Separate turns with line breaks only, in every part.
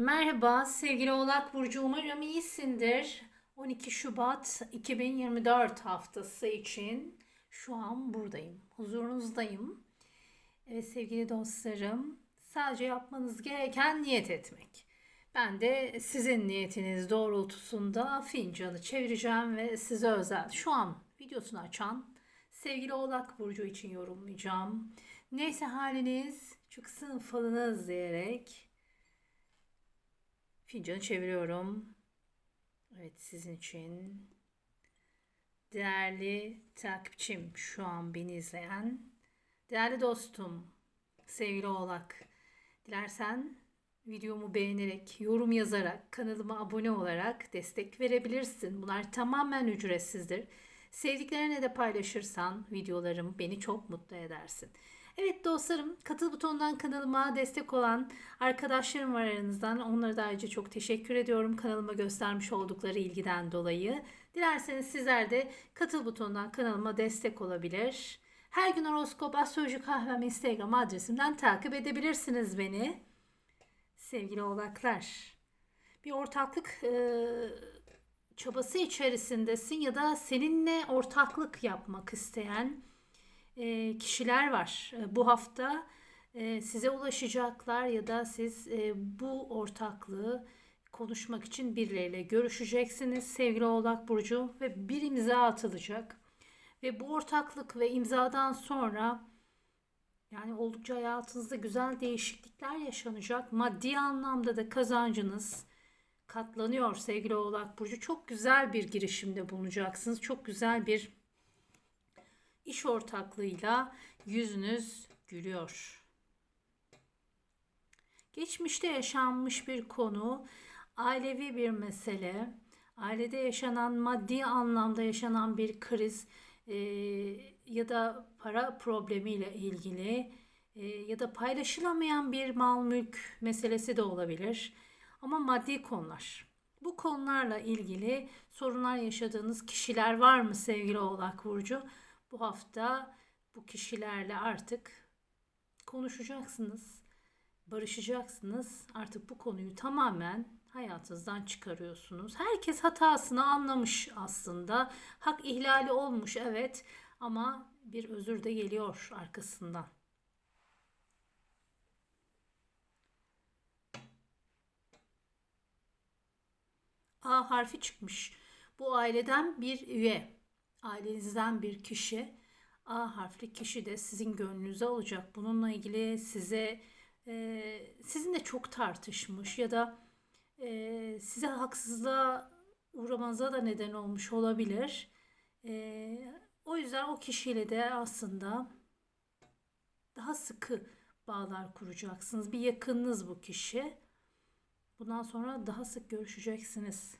Merhaba sevgili Oğlak Burcu umarım iyisindir. 12 Şubat 2024 haftası için şu an buradayım. Huzurunuzdayım. Evet sevgili dostlarım sadece yapmanız gereken niyet etmek. Ben de sizin niyetiniz doğrultusunda fincanı çevireceğim ve size özel şu an videosunu açan sevgili Oğlak Burcu için yorumlayacağım. Neyse haliniz çıksın falınız diyerek Fincanı çeviriyorum. Evet sizin için. Değerli takipçim şu an beni izleyen. Değerli dostum, sevgili oğlak. Dilersen videomu beğenerek, yorum yazarak, kanalıma abone olarak destek verebilirsin. Bunlar tamamen ücretsizdir. Sevdiklerine de paylaşırsan videolarım beni çok mutlu edersin. Evet dostlarım katıl butonundan kanalıma destek olan arkadaşlarım var aranızdan. Onlara da ayrıca çok teşekkür ediyorum kanalıma göstermiş oldukları ilgiden dolayı. Dilerseniz sizler de katıl butonundan kanalıma destek olabilir. Her gün horoskop, astroloji kahvem Instagram adresimden takip edebilirsiniz beni. Sevgili oğlaklar. Bir ortaklık e, çabası içerisindesin ya da seninle ortaklık yapmak isteyen e, kişiler var. E, bu hafta e, size ulaşacaklar ya da siz bu ortaklığı konuşmak için birileriyle görüşeceksiniz sevgili Oğlak Burcu ve bir imza atılacak. Ve bu ortaklık ve imzadan sonra yani oldukça hayatınızda güzel değişiklikler yaşanacak. Maddi anlamda da kazancınız katlanıyor sevgili Oğlak Burcu. Çok güzel bir girişimde bulunacaksınız. Çok güzel bir iş ortaklığıyla yüzünüz gülüyor. Geçmişte yaşanmış bir konu, ailevi bir mesele, ailede yaşanan maddi anlamda yaşanan bir kriz e, ya da para problemiyle ilgili e, ya da paylaşılamayan bir mal mülk meselesi de olabilir. Ama maddi konular. Bu konularla ilgili sorunlar yaşadığınız kişiler var mı sevgili Oğlak Burcu? Bu hafta bu kişilerle artık konuşacaksınız, barışacaksınız. Artık bu konuyu tamamen hayatınızdan çıkarıyorsunuz. Herkes hatasını anlamış aslında. Hak ihlali olmuş evet ama bir özür de geliyor arkasından. A harfi çıkmış. Bu aileden bir üye ailenizden bir kişi A harfli kişi de sizin gönlünüze olacak. Bununla ilgili size e, sizinle çok tartışmış ya da e, size haksızlığa uğramanıza da neden olmuş olabilir. E, o yüzden o kişiyle de aslında daha sıkı bağlar kuracaksınız. Bir yakınınız bu kişi. Bundan sonra daha sık görüşeceksiniz.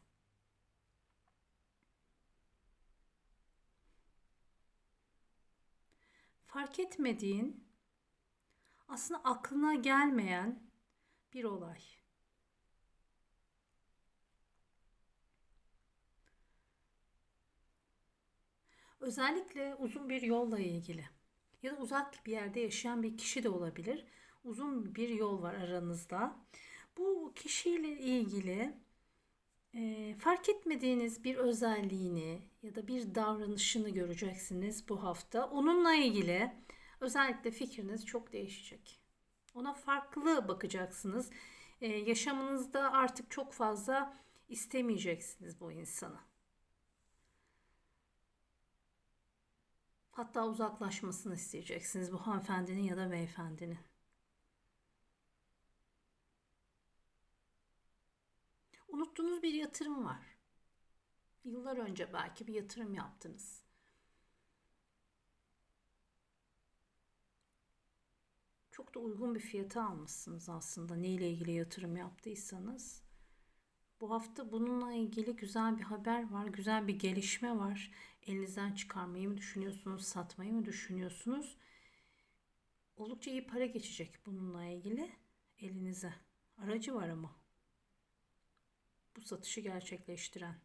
Fark etmediğin, aslında aklına gelmeyen bir olay. Özellikle uzun bir yolla ilgili ya da uzak bir yerde yaşayan bir kişi de olabilir. Uzun bir yol var aranızda. Bu kişiyle ilgili e, fark etmediğiniz bir özelliğini ya da bir davranışını göreceksiniz bu hafta. Onunla ilgili özellikle fikriniz çok değişecek. Ona farklı bakacaksınız. E, yaşamınızda artık çok fazla istemeyeceksiniz bu insanı. Hatta uzaklaşmasını isteyeceksiniz bu hanımefendinin ya da beyefendinin. Unuttuğunuz bir yatırım var. Yıllar önce belki bir yatırım yaptınız. Çok da uygun bir fiyata almışsınız aslında neyle ilgili yatırım yaptıysanız. Bu hafta bununla ilgili güzel bir haber var, güzel bir gelişme var. Elinizden çıkarmayı mı düşünüyorsunuz, satmayı mı düşünüyorsunuz? Oldukça iyi para geçecek bununla ilgili elinize. Aracı var ama bu satışı gerçekleştiren.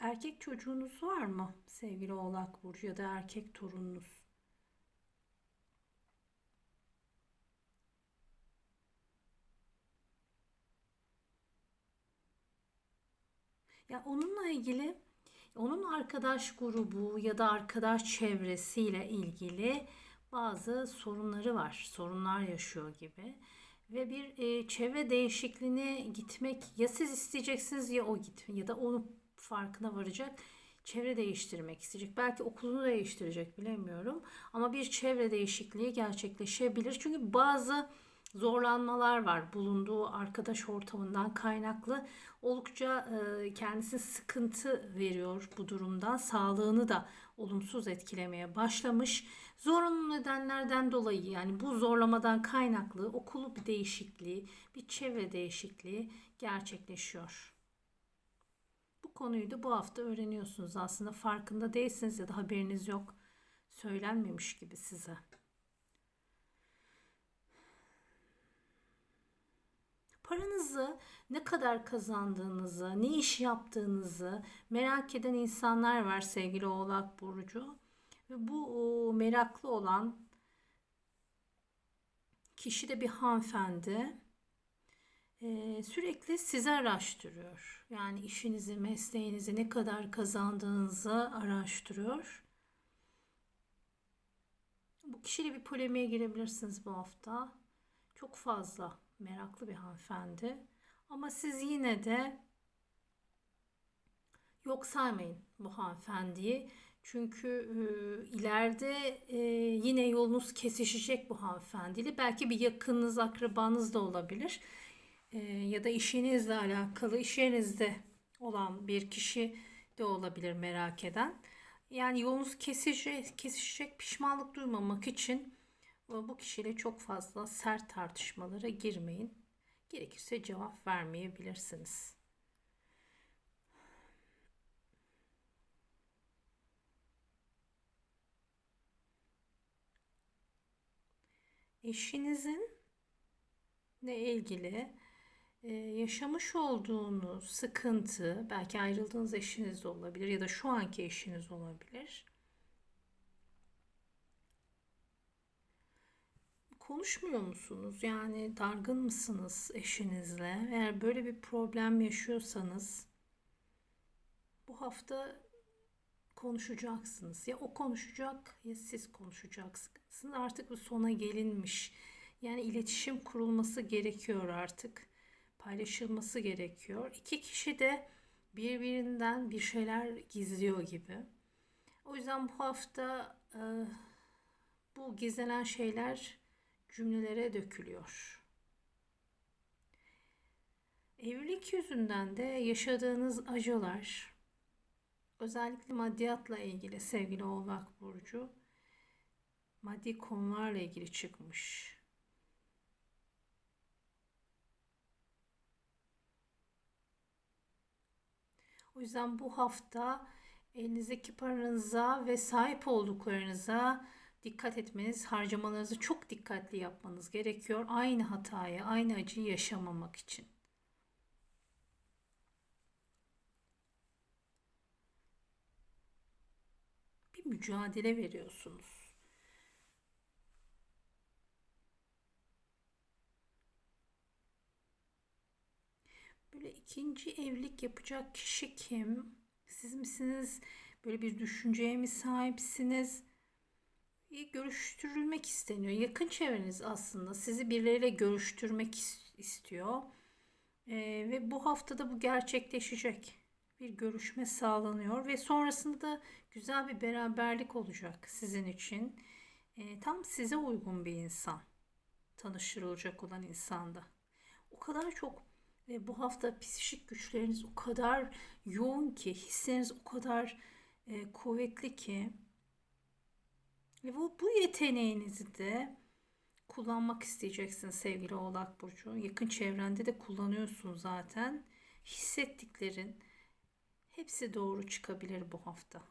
Erkek çocuğunuz var mı sevgili Oğlak Burcu ya da erkek torununuz? Ya onunla ilgili onun arkadaş grubu ya da arkadaş çevresiyle ilgili bazı sorunları var. Sorunlar yaşıyor gibi. Ve bir e, çevre değişikliğine gitmek ya siz isteyeceksiniz ya o git ya da onu farkına varacak. Çevre değiştirmek isteyecek. Belki okulunu değiştirecek bilemiyorum. Ama bir çevre değişikliği gerçekleşebilir. Çünkü bazı zorlanmalar var bulunduğu arkadaş ortamından kaynaklı. Oldukça e, kendisi sıkıntı veriyor bu durumdan. Sağlığını da olumsuz etkilemeye başlamış. Zorunlu nedenlerden dolayı yani bu zorlamadan kaynaklı okulu bir değişikliği, bir çevre değişikliği gerçekleşiyor. Bu konuyu da bu hafta öğreniyorsunuz. Aslında farkında değilsiniz ya da haberiniz yok. Söylenmemiş gibi size. Paranızı ne kadar kazandığınızı, ne iş yaptığınızı merak eden insanlar var sevgili Oğlak Burcu. Ve bu meraklı olan kişi de bir hanımefendi. Ee, sürekli sizi araştırıyor. Yani işinizi, mesleğinizi, ne kadar kazandığınızı araştırıyor. Bu kişiyle bir polemiğe girebilirsiniz bu hafta. Çok fazla meraklı bir hanımefendi. Ama siz yine de yok saymayın bu hanımefendiyi. Çünkü e, ileride e, yine yolunuz kesişecek bu hanımefendiyle. Belki bir yakınınız, akrabanız da olabilir. E, ya da işinizle alakalı, iş yerinizde olan bir kişi de olabilir merak eden. Yani yolunuz kesişecek, kesişecek pişmanlık duymamak için bu kişiyle çok fazla sert tartışmalara girmeyin. Gerekirse cevap vermeyebilirsiniz. Eşinizin ne ilgili e, yaşamış olduğunuz sıkıntı, belki ayrıldığınız eşiniz de olabilir ya da şu anki eşiniz olabilir. Konuşmuyor musunuz? Yani dargın mısınız eşinizle? Eğer böyle bir problem yaşıyorsanız bu hafta konuşacaksınız. Ya o konuşacak ya siz konuşacaksınız. Artık bu sona gelinmiş. Yani iletişim kurulması gerekiyor artık. Paylaşılması gerekiyor. İki kişi de birbirinden bir şeyler gizliyor gibi. O yüzden bu hafta e, bu gizlenen şeyler cümlelere dökülüyor. Evlilik yüzünden de yaşadığınız acılar, özellikle maddiyatla ilgili sevgili Oğlak Burcu, maddi konularla ilgili çıkmış. O yüzden bu hafta elinizdeki paranıza ve sahip olduklarınıza dikkat etmeniz, harcamalarınızı çok dikkatli yapmanız gerekiyor. Aynı hatayı, aynı acıyı yaşamamak için. Bir mücadele veriyorsunuz. Böyle ikinci evlilik yapacak kişi kim? Siz misiniz? Böyle bir düşünceye mi sahipsiniz? Görüştürülmek isteniyor. Yakın çevreniz aslında sizi birileriyle görüştürmek istiyor. Ee, ve bu haftada bu gerçekleşecek. Bir görüşme sağlanıyor ve sonrasında da güzel bir beraberlik olacak sizin için. Ee, tam size uygun bir insan. Tanıştırılacak olan insanda. O kadar çok ve bu hafta psikik güçleriniz o kadar yoğun ki, hisleriniz o kadar e, kuvvetli ki ve bu, bu yeteneğinizi de kullanmak isteyeceksin sevgili Oğlak Burcu. Yakın çevrende de kullanıyorsun zaten. Hissettiklerin hepsi doğru çıkabilir bu hafta.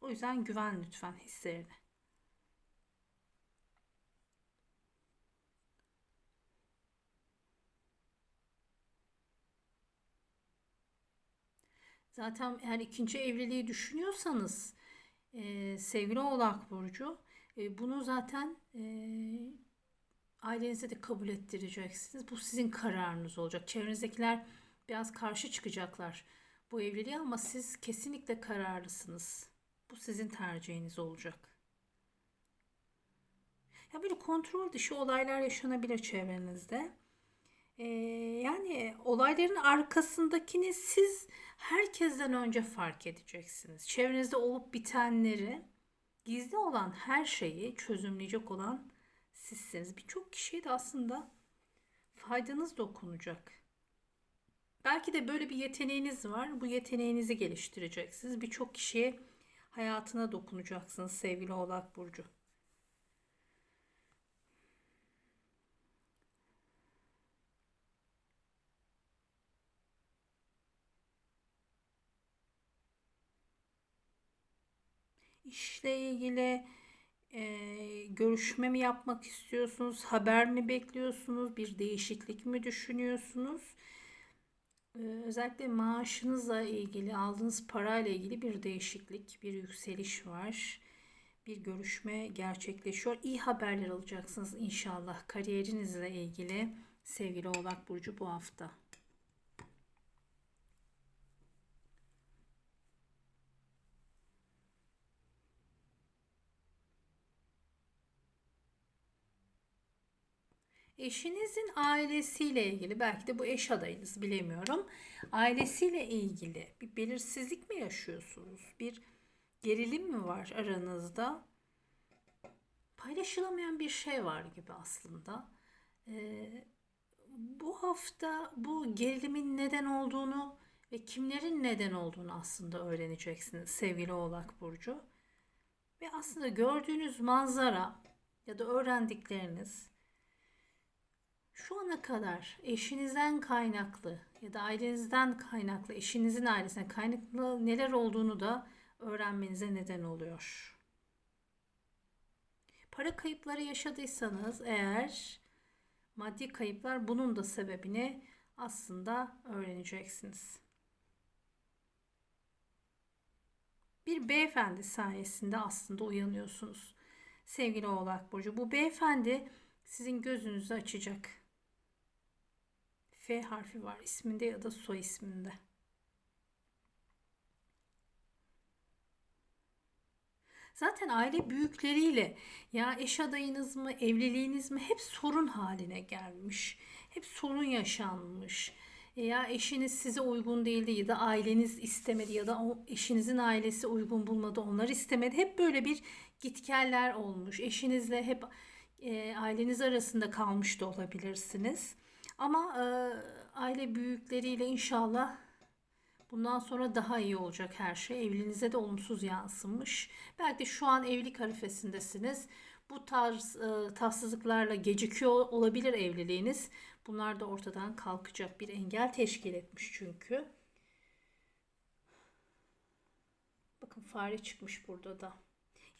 O yüzden güven lütfen hislerine. Zaten eğer ikinci evliliği düşünüyorsanız e, sevgili Oğlak Burcu e, bunu zaten e, ailenize de kabul ettireceksiniz. Bu sizin kararınız olacak. Çevrenizdekiler biraz karşı çıkacaklar bu evliliğe ama siz kesinlikle kararlısınız. Bu sizin tercihiniz olacak. Ya böyle kontrol dışı olaylar yaşanabilir çevrenizde. Ee, yani olayların arkasındakini siz herkesten önce fark edeceksiniz. Çevrenizde olup bitenleri, gizli olan her şeyi çözümleyecek olan sizsiniz. Birçok kişiye de aslında faydanız dokunacak. Belki de böyle bir yeteneğiniz var. Bu yeteneğinizi geliştireceksiniz. Birçok kişiye hayatına dokunacaksınız sevgili Oğlak Burcu. İşle ilgili e, görüşme mi yapmak istiyorsunuz? Haber mi bekliyorsunuz? Bir değişiklik mi düşünüyorsunuz? E, özellikle maaşınızla ilgili, aldığınız parayla ilgili bir değişiklik, bir yükseliş var. Bir görüşme gerçekleşiyor. İyi haberler alacaksınız inşallah kariyerinizle ilgili sevgili Oğlak Burcu bu hafta. Eşinizin ailesiyle ilgili belki de bu eş adayınız bilemiyorum. Ailesiyle ilgili bir belirsizlik mi yaşıyorsunuz? Bir gerilim mi var aranızda? Paylaşılamayan bir şey var gibi aslında. Ee, bu hafta bu gerilimin neden olduğunu ve kimlerin neden olduğunu aslında öğreneceksiniz sevgili Oğlak Burcu. Ve aslında gördüğünüz manzara ya da öğrendikleriniz şu ana kadar eşinizden kaynaklı ya da ailenizden kaynaklı, eşinizin ailesine kaynaklı neler olduğunu da öğrenmenize neden oluyor. Para kayıpları yaşadıysanız eğer maddi kayıplar bunun da sebebini aslında öğreneceksiniz. Bir beyefendi sayesinde aslında uyanıyorsunuz. Sevgili Oğlak Burcu bu beyefendi sizin gözünüzü açacak. F harfi var isminde ya da soy isminde. Zaten aile büyükleriyle ya eş adayınız mı, evliliğiniz mi hep sorun haline gelmiş. Hep sorun yaşanmış. Ya eşiniz size uygun değildi ya da aileniz istemedi ya da o eşinizin ailesi uygun bulmadı, onlar istemedi. Hep böyle bir gitgeller olmuş. Eşinizle hep e, aileniz arasında kalmış da olabilirsiniz. Ama e, aile büyükleriyle inşallah bundan sonra daha iyi olacak her şey. Evliliğinize de olumsuz yansımış. Belki de şu an evlilik harifesindesiniz. Bu tarz e, tatsızlıklarla gecikiyor olabilir evliliğiniz. Bunlar da ortadan kalkacak bir engel teşkil etmiş çünkü. Bakın fare çıkmış burada da.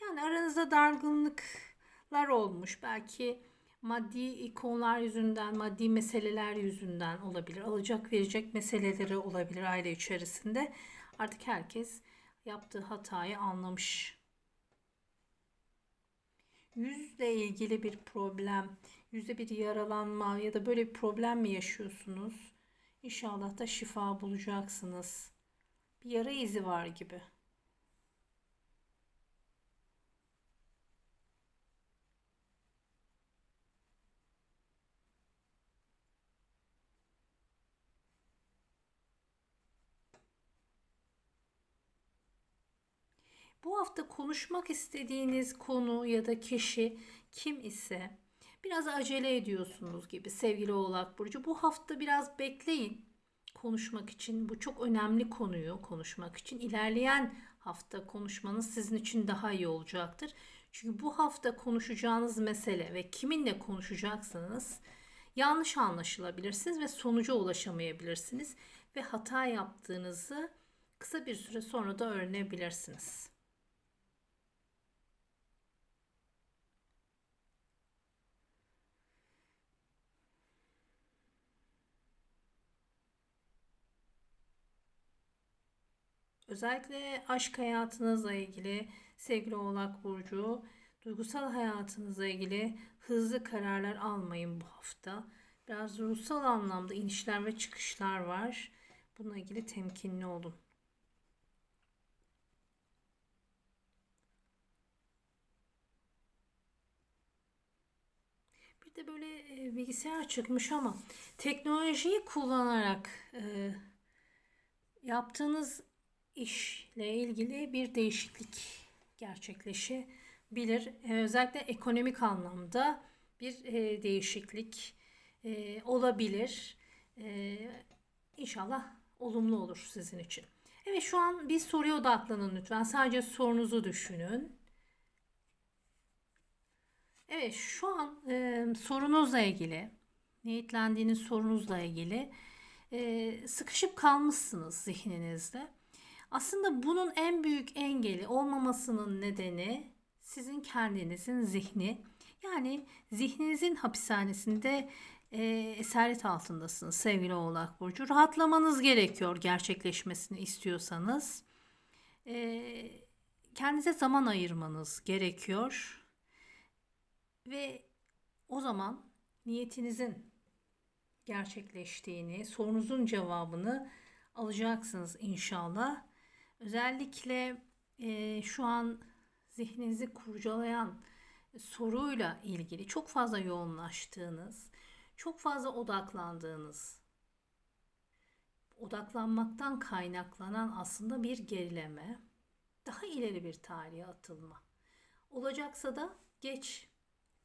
Yani aranızda dargınlıklar olmuş. Belki maddi konular yüzünden, maddi meseleler yüzünden olabilir. Alacak verecek meseleleri olabilir aile içerisinde. Artık herkes yaptığı hatayı anlamış. Yüzle ilgili bir problem, yüzde bir yaralanma ya da böyle bir problem mi yaşıyorsunuz? İnşallah da şifa bulacaksınız. Bir yara izi var gibi. Bu hafta konuşmak istediğiniz konu ya da kişi kim ise biraz acele ediyorsunuz gibi sevgili Oğlak Burcu. Bu hafta biraz bekleyin konuşmak için. Bu çok önemli konuyu konuşmak için. İlerleyen hafta konuşmanız sizin için daha iyi olacaktır. Çünkü bu hafta konuşacağınız mesele ve kiminle konuşacaksınız yanlış anlaşılabilirsiniz ve sonuca ulaşamayabilirsiniz ve hata yaptığınızı kısa bir süre sonra da öğrenebilirsiniz. Özellikle aşk hayatınızla ilgili sevgili Oğlak Burcu, duygusal hayatınızla ilgili hızlı kararlar almayın bu hafta. Biraz ruhsal anlamda inişler ve çıkışlar var. Bununla ilgili temkinli olun. Bir de böyle e, bilgisayar çıkmış ama teknolojiyi kullanarak e, yaptığınız işle ilgili bir değişiklik gerçekleşebilir. E, özellikle ekonomik anlamda bir e, değişiklik e, olabilir. E, inşallah olumlu olur sizin için. Evet şu an bir soruya odaklanın lütfen. Sadece sorunuzu düşünün. Evet şu an e, sorunuzla ilgili, niyetlendiğiniz sorunuzla ilgili e, sıkışıp kalmışsınız zihninizde. Aslında bunun en büyük engeli olmamasının nedeni sizin kendinizin zihni. Yani zihninizin hapishanesinde e, esaret altındasınız sevgili Oğlak Burcu. Rahatlamanız gerekiyor gerçekleşmesini istiyorsanız. E, kendinize zaman ayırmanız gerekiyor. Ve o zaman niyetinizin gerçekleştiğini, sorunuzun cevabını alacaksınız inşallah. Özellikle e, şu an zihninizi kurcalayan soruyla ilgili çok fazla yoğunlaştığınız, çok fazla odaklandığınız, odaklanmaktan kaynaklanan aslında bir gerileme, daha ileri bir tarihe atılma. Olacaksa da geç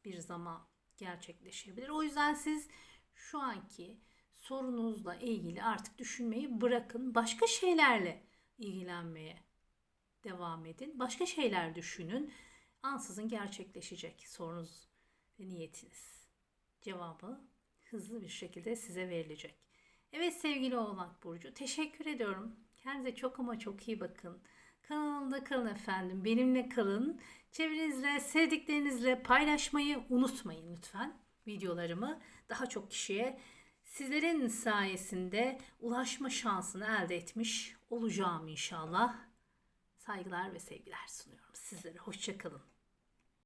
bir zaman gerçekleşebilir. O yüzden siz şu anki sorunuzla ilgili artık düşünmeyi bırakın. Başka şeylerle ilgilenmeye devam edin. Başka şeyler düşünün. Ansızın gerçekleşecek sorunuz ve niyetiniz. Cevabı hızlı bir şekilde size verilecek. Evet sevgili Oğlak Burcu teşekkür ediyorum. Kendinize çok ama çok iyi bakın. Kanalımda kalın efendim. Benimle kalın. Çevrenizle, sevdiklerinizle paylaşmayı unutmayın lütfen videolarımı. Daha çok kişiye sizlerin sayesinde ulaşma şansını elde etmiş olacağım inşallah. Saygılar ve sevgiler sunuyorum sizlere. Hoşçakalın.